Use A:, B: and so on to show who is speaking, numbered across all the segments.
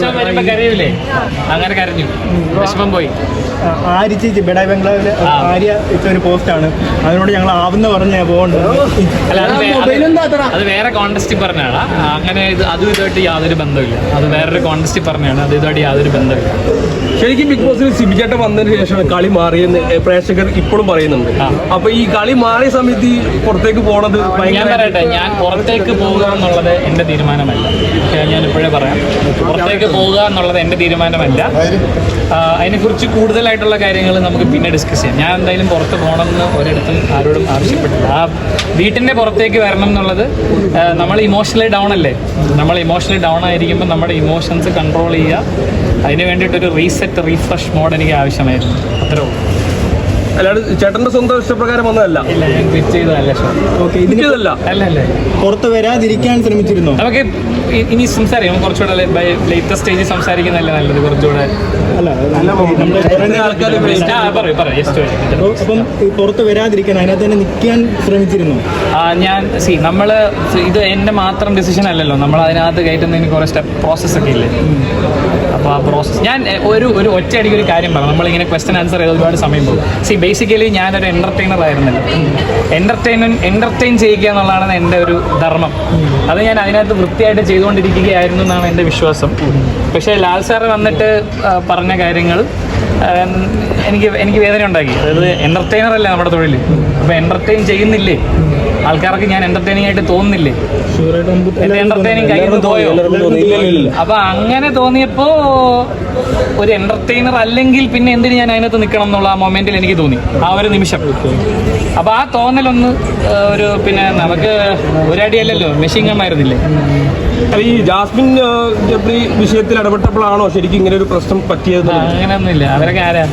A: വിഷമം വരുമ്പോ കരയൂലേ? അങ്ങനെ കരഞ്ഞു. വിഷമം പോയി.
B: ആര്യ ചേച്ചി ബെഡായി
A: ബംഗ്ലാവിൽ.
B: ആര്യ ഇട്ട ഒരു പോസ്റ്റാണ്. അതിനോട് ഞങ്ങൾ ആവുന്ന പറഞ്ഞ പോകുന്നുണ്ട്
A: അത് വേറെ കോണ്ടസ്റ്റിൽ പറഞ്ഞാണ് അങ്ങനെ ഇത് അതും ഇതുമായിട്ട് യാതൊരു ബന്ധമില്ല അത് വേറൊരു കോണ്ടസ്റ്റിൽ പറഞ്ഞാണ്. അത് ഇതുമായിട്ട് യാതൊരു ബന്ധമില്ല
C: ശരിക്കും ബിഗ് ബോസിൽ സിബിചേട്ടൻ വന്നതിന് ശേഷമാണ് കളി മാറിയെന്ന് പ്രേക്ഷകർ ഇപ്പോഴും പറയുന്നുണ്ട്. അപ്പൊ ഈ കളി മാറിയ സമയത്ത് ഈ പുറത്തേക്ക് പോണത്
A: ഞാൻ പറയട്ടെ ഞാൻ പുറത്തേക്ക് പോവുക എന്നുള്ളത് എന്റെ തീരുമാനമല്ല. ഞാൻ ഇപ്പോഴേ പറയാം. പുറത്തേക്ക് പോവുക എന്നുള്ളത് എന്റെ തീരുമാനമല്ല. അതിനെക്കുറിച്ച് കൂടുതലായിട്ടുള്ള കാര്യങ്ങൾ നമുക്ക് പിന്നെ ഡിസ്കസ് ചെയ്യാം. ഞാൻ എന്തായാലും പുറത്ത് പോകണമെന്ന് ഒരിടത്തും ആരോടും ആവശ്യപ്പെട്ടില്ല. ആ വീട്ടിന്റെ പുറത്തേക്ക് വരണം എന്നുള്ളത് നമ്മൾ ഇമോഷണലി ഡൗൺ അല്ലേ? നമ്മൾ ഇമോഷണലി ഡൗൺ ആയിരിക്കുമ്പോൾ നമ്മുടെ ഇമോഷൻസ് കൺട്രോൾ ചെയ്യുക. അതിന് വേണ്ടിയിട്ടൊരു റീസെറ്റ് റീഫ്രഷ് മോഡ് എനിക്ക് ആവശ്യമായിരുന്നു. അത്രേ ഉള്ളൂ.
C: അല്ലാണ്ട് ചേട്ടന്റെ സ്വന്തം ഇഷ്ടപ്രകാരം ഒന്നല്ല
A: ഇല്ല ഞാൻ ചെയ്തതല്ല ഷോ
B: ഓക്കെ ഇതിന്
C: ഇതല്ല
B: പുറത്ത് വരാതിരിക്കാൻ ശ്രമിച്ചിരുന്നു?
A: നമുക്ക് ഇനി സംസാരിക്കാം. കുറച്ചുകൂടെ ലേറ്റസ്റ്റ് സ്റ്റേജിൽ സംസാരിക്കുന്നതല്ല നല്ലത്? കുറച്ചുകൂടെ
B: അപ്പം പുറത്ത് വരാതിരിക്കാൻ അതിനകത്ത് തന്നെ നിൽക്കാൻ ശ്രമിച്ചിരുന്നു?
A: ഞാൻ സി നമ്മൾ ഇത് എന്റെ മാത്രം ഡിസിഷൻ അല്ലല്ലോ. നമ്മൾ അതിനകത്ത് കയറ്റുന്നതിന് കുറേ സ്റ്റെപ്പ് പ്രോസസ് ഒക്കെ ഇല്ലേ? അപ്പോൾ ആ പ്രോസസ് ഞാൻ ഒരു ഒരു ഒറ്റയടിക്ക് ഒരു കാര്യം പറഞ്ഞു നമ്മളിങ്ങനെ ക്വസ്റ്റൻ ആൻസർ ചെയ്ത് ഒരുപാട് സമയം പോകും. സി ബേസിക്കലി ഞാനൊരു എന്റർടൈനർ ആയിരുന്നല്ലോ. എന്റർടൈൻ ചെയ്യുക എന്നുള്ളതാണ് എന്റെ ഒരു ധർമ്മം. അത് ഞാൻ അതിനകത്ത് വൃത്തിയായിട്ട് ചെയ്തുകൊണ്ടിരിക്കുകയായിരുന്നു എന്നാണ് എന്റെ വിശ്വാസം. പക്ഷേ ലാൽ സാറ് വന്നിട്ട് പറഞ്ഞ കാര്യങ്ങൾ എനിക്ക് എനിക്ക് വേദന ഉണ്ടാക്കി അതായത് എന്റർടൈനർ അല്ല നമ്മുടെ തൊഴിൽ അപ്പോൾ എന്റർടൈൻ ചെയ്യുന്നില്ലേ? ആൾക്കാർക്ക് ഞാൻ എന്റർടൈനിങ് ആയിട്ട് തോന്നുന്നില്ലേ? കയ്യിൽ പോയോ. അപ്പൊ അങ്ങനെ തോന്നിയപ്പോ ഒരു എന്റർടൈനർ അല്ലെങ്കിൽ പിന്നെ എന്തിന് ഞാൻ അതിനകത്ത് നിൽക്കണം എന്നുള്ള ആ മൊമെന്റിൽ എനിക്ക് തോന്നി. ആ ഒരു നിമിഷം. അപ്പൊ ആ തോന്നലൊന്ന് ഒരു പിന്നെ നമുക്ക് ഒരടിയല്ലല്ലോ മെഷീൻ ഗണ്ണായിരുന്നില്ലേ
C: അല്ല, ഈ ജാസ്മിൻ ജബ്രി വിഷയത്തിൽ ഇടപെട്ടപ്പോഴാണോ ശരിക്കും ഇങ്ങനെ ഒരു പ്രശ്നം പറ്റിയത്?
A: അങ്ങനെയൊന്നുമില്ല. അവരൊക്കെ ആരാ?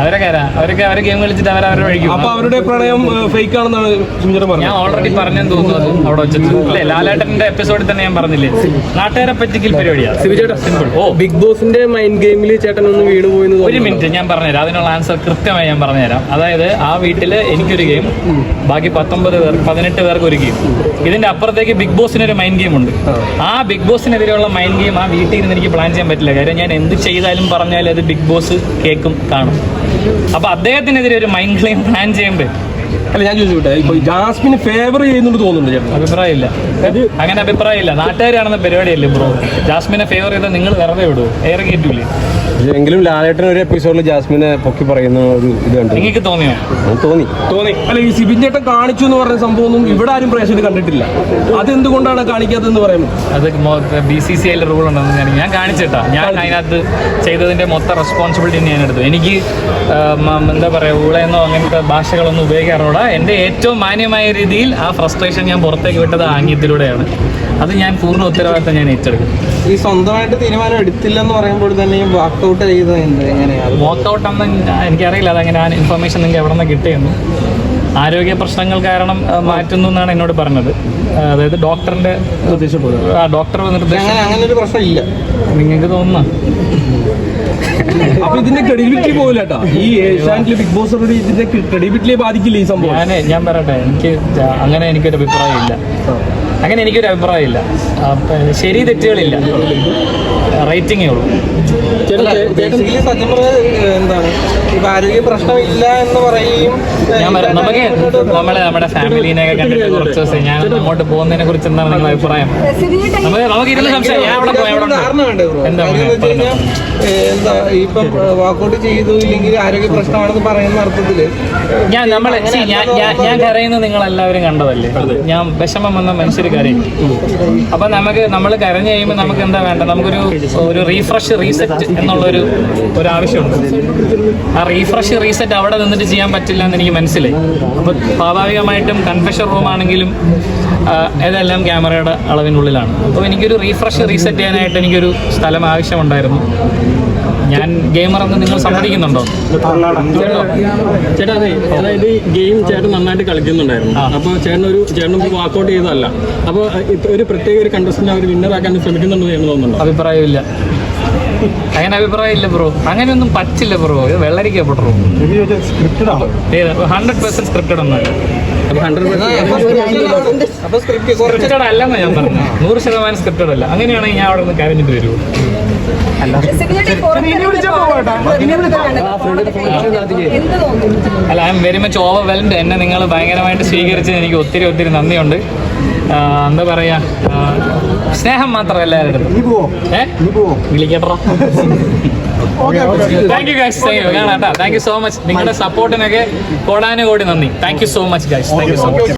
A: അവരൊക്കെ ആരാ? അവരൊക്കെ അവരെ ഗെയിം കളിച്ചിട്ട് അവർ വഴിക്കും
C: അപ്പൊ അവരുടെ പ്രണയം ഫേക്ക് ആണെന്നാണ് സുമിചേട്ടൻ
A: ഞാൻ ഓൾറെഡി പറഞ്ഞെന്ന് തോന്നുന്നു അവിടെ വെച്ചിട്ട്. അല്ലേ ലാലേട്ടന്റെ എപ്പിസോഡിൽ തന്നെ ഞാൻ പറഞ്ഞില്ലേ? നാട്ടുകാരെ പറ്റിക്കൽ പരിപാടിയാ. സിമ്പിൾ ഓ.
C: ബിഗ് ബോസിന്റെ മൈൻഡ് ഗെയിമിൽ ചേട്ടൻ ഒന്ന് വീണ് പോയി
A: ഒരു മിനിറ്റ് ഞാൻ പറഞ്ഞുതരാം. അതിനുള്ള ആൻസർ കൃത്യമായി ഞാൻ പറഞ്ഞുതരാം. അതായത് ആ വീട്ടിൽ എനിക്കൊരു ഗെയിം ബാക്കി പത്തൊമ്പത് പേർ പതിനെട്ട് പേർക്ക് ഒരു ഗെയിം ഇതിന്റെ അപ്പുറത്തേക്ക് ബിഗ് ബോസിന് ഒരു മൈൻഡ് ഗെയിം ഉണ്ട്. ആ. ബിഗ് ബോസിനെതിരെയുള്ള മൈൻഡ് ഗെയിം ആ വീട്ടിൽ നിന്ന് എനിക്ക് പ്ലാൻ ചെയ്യാൻ പറ്റില്ല. കാര്യം ഞാൻ എന്ത് ചെയ്താലും പറഞ്ഞാലും അത് ബിഗ് ബോസ് കേൾക്കും കാണും. അപ്പൊ അദ്ദേഹത്തിനെതിരെ ഒരു മൈൻഡ് ക്ലെയിം പ്ലാൻ ചെയ്യുമ്പോൾ
C: അല്ല ഞാൻ ചോദിച്ചോട്ടെ ഇപ്പൊ ജാസ്മിന് ഫേവർ ചെയ്യുന്നുണ്ട് തോന്നുന്നുണ്ട് ചേട്ടൻ
A: അഭിപ്രായമില്ല. അങ്ങനെ അഭിപ്രായമില്ല. നാട്ടുകാരാണെന്ന പരിപാടിയല്ലേ ബ്രോ? ജാസ്മിനെ ഫേവർ ചെയ്താൽ നിങ്ങൾ വെറുതെ വിടുവോ എയർ കയറ്റൂലേ
D: എങ്കിലും ലാലേട്ടൻ ഒരു എപ്പിസോഡിൽ ജാസ്മിനെ പൊക്കി പറയുന്ന ഒരു ഇത് കണ്ടു.
A: നിങ്ങൾക്ക് തോന്നിയോ?
D: തോന്നി.
C: തോന്നി. അല്ല ഈ സിബിൻ ചേട്ടൻ കാണിച്ചു എന്ന് പറഞ്ഞ സംഭവം ഒന്നും ഇവിടെ ആരും പ്രേക്ഷകർ കണ്ടിട്ടില്ല. അതെന്തുകൊണ്ടാണ് കാണിക്കാത്തതെന്ന് പറയുന്നത്?
A: അത് ബി സി സി ഐയിലെ റൂൾ ഉണ്ടെന്ന് ഞാൻ ഞാൻ കാണിച്ചിട്ടാ. ഞാൻ അതിനകത്ത് ചെയ്തതിന്റെ മൊത്തം റെസ്പോൺസിബിലിറ്റി ഞാൻ എടുത്തു. എനിക്ക് എന്താ പറയുക ഊളയെന്നോ അങ്ങനത്തെ ഭാഷകളൊന്നും ഉപയോഗിക്കാറുള്ള എന്റെ ഏറ്റവും മാന്യമായ രീതിയിൽ ആ ഫ്രസ്ട്രേഷൻ ഞാൻ പുറത്തേക്ക് വിട്ടത് ആംഗ്യത്തിലൂടെയാണ്. അത് ഞാൻ പൂർണ ഉത്തരവാദിത്തം ഞാൻ ഏറ്റെടുക്കും.
E: ഈ സ്വന്തമായിട്ട് തീരുമാനം എടുത്തില്ലെന്ന് പറയുമ്പോൾ തന്നെ വാക്കൗട്ട് ചെയ്തത് എങ്ങനെയാണ്
A: വാക്കൗട്ട് എന്ന് എനിക്കറിയില്ല. അതങ്ങനെ ആ ഇൻഫർമേഷൻ നിങ്ങൾക്ക് എവിടെ നിന്ന് കിട്ടിയെന്ന്. ആരോഗ്യ പ്രശ്നങ്ങൾ കാരണം മാറ്റുന്നു എന്നാണ് എന്നോട് പറഞ്ഞത്. അതായത് ഡോക്ടറിന്റെ ആ ഡോക്ടർ നിർദ്ദേശം
E: അങ്ങനെ ഒരു പ്രശ്നമില്ല.
A: നിങ്ങൾക്ക് തോന്നുന്ന?
C: അപ്പൊ ഇതിന്റെ ക്രെഡിബിലിറ്റി പോകില്ല കേട്ടോ ഈ ഏഷ്യാനെറ്റിലെ ബിഗ് ബോസ് ഇതിന്റെ ക്രെഡിബിലിറ്റിയെ ബാധിക്കില്ല ഈ സംഭവം.
A: ഞാൻ ഞാൻ പറയട്ടെ എനിക്ക് അങ്ങനെ എനിക്കൊരു അഭിപ്രായമില്ല. അങ്ങനെ എനിക്കൊരു അഭിപ്രായമില്ല. ഇല്ല ശരി തെറ്റുകളില്ല. റേറ്റിംഗേ ഉള്ളൂ.
E: സത്യം എന്താണ് ഇപ്പൊ ആരോഗ്യ പ്രശ്നമില്ല എന്ന് പറയും.
A: ഞാൻ പറയാം നമുക്ക് നമ്മളെ നമ്മുടെ ഫാമിലിനെ ഒക്കെ കണ്ടിട്ട് കുറച്ച് ദിവസം ഞാൻ അങ്ങോട്ട് പോകുന്നതിനെ കുറിച്ച് എന്താണ് നിങ്ങളുടെ അഭിപ്രായം? നമുക്ക് നമുക്ക് ഇരുന്ന് സംശയം ഞാൻ അവിടെ പോയി അവിടെ എന്താ
E: ഇപ്പം വാക്കൗട്ട് ചെയ്തു ഇല്ലെങ്കിൽ ആരോഗ്യ പ്രശ്നമാണെന്ന് പറയുന്ന അർത്ഥത്തിൽ
A: ഞാൻ നമ്മളെ ഞാൻ കരയുന്നത് നിങ്ങൾ എല്ലാവരും കണ്ടതല്ലേ ഞാൻ വിഷമം വന്ന മനുഷ്യർ കരയും. അപ്പൊ നമുക്ക് നമ്മൾ കരഞ്ഞു കഴിയുമ്പോൾ നമുക്ക് എന്താ വേണ്ട നമുക്കൊരു ഒരു റീഫ്രഷ് റീസെറ്റ് എന്നുള്ളൊരു ഒരു ആവശ്യമുണ്ട് ആ റീഫ്രഷ് റീസെറ്റ് അവിടെ നിന്നിട്ട് ചെയ്യാൻ പറ്റില്ല എന്ന് എനിക്ക് മനസ്സിലായി. അപ്പോൾ സ്വാഭാവികമായിട്ടും കൺഫെഷൻ റൂം ആണെങ്കിലും ഇതെല്ലാം ക്യാമറയുടെ അളവിനുള്ളിലാണ്. അപ്പോൾ എനിക്കൊരു റീഫ്രഷ് റീസെറ്റ് ചെയ്യാനായിട്ട് എനിക്കൊരു സ്ഥലം ആവശ്യമുണ്ടായിരുന്നു. ഞാൻ ഗെയിമർ എന്ന് നിങ്ങൾ സമ്മതിക്കുന്നുണ്ടോ?
F: ചേട്ടാ? അതെ. അതായത് ഗെയിം ചേട്ടൻ നന്നായിട്ട് കളിക്കുന്നുണ്ടായിരുന്നു. അപ്പോൾ ചേട്ടൻ ഒരു ചേട്ടൻ വാക്കൗട്ട് ചെയ്തതല്ല. അപ്പോൾ ഒരു പ്രത്യേക ഒരു കണ്ടസ്റ്റന്റ് അവർ വിന്നർ ആക്കാൻ ശ്രമിക്കുന്നുണ്ടെന്ന് എന്ന് തോന്നുന്നുണ്ടോ?
A: അഭിപ്രായമില്ല. അങ്ങനെ അഭിപ്രായമില്ല ബ്രോ. അങ്ങനെയൊന്നും പറ്റില്ല ബ്രോ. ഇത് വെള്ളരിക്ക ബ്രോ
B: സ്ക്രിപ്റ്റഡ് ആണ്
A: ഏത് ഹൺഡ്രഡ് പെർസെന്റ് സ്ക്രിപ്റ്റഡ് ഒന്നല്ല സ്ക്രിപ്റ്റഡ് അല്ലെന്ന് ഞാൻ പറഞ്ഞു നൂറ് ശതമാനം സ്ക്രിപ്റ്റഡ് അല്ല. അങ്ങനെയാണെങ്കിൽ ഞാൻ അവിടെ നിന്ന് കരഞ്ഞിട്ട് വരുമോ
G: എന്ത് തോന്നുന്നു?
A: അല്ല I'm very much overwhelmed എന്നെ നിങ്ങൾ ഭയങ്കരമായിട്ട് സ്വീകരിച്ചത് എനിക്ക് ഒത്തിരി ഒത്തിരി നന്ദിയുണ്ട്. എന്താ പറയാ? സ്നേഹം മാത്രം എല്ലാവരുടെ ഏ? വിളിക്കട്ടോ. Thank you guys thank you കാണാം താങ്ക് യു സോ മച്ച് നിങ്ങളുടെ സപ്പോർട്ടിനൊക്കെ കോടാനുകോടി നന്ദി. Thank you so much guys thank you so much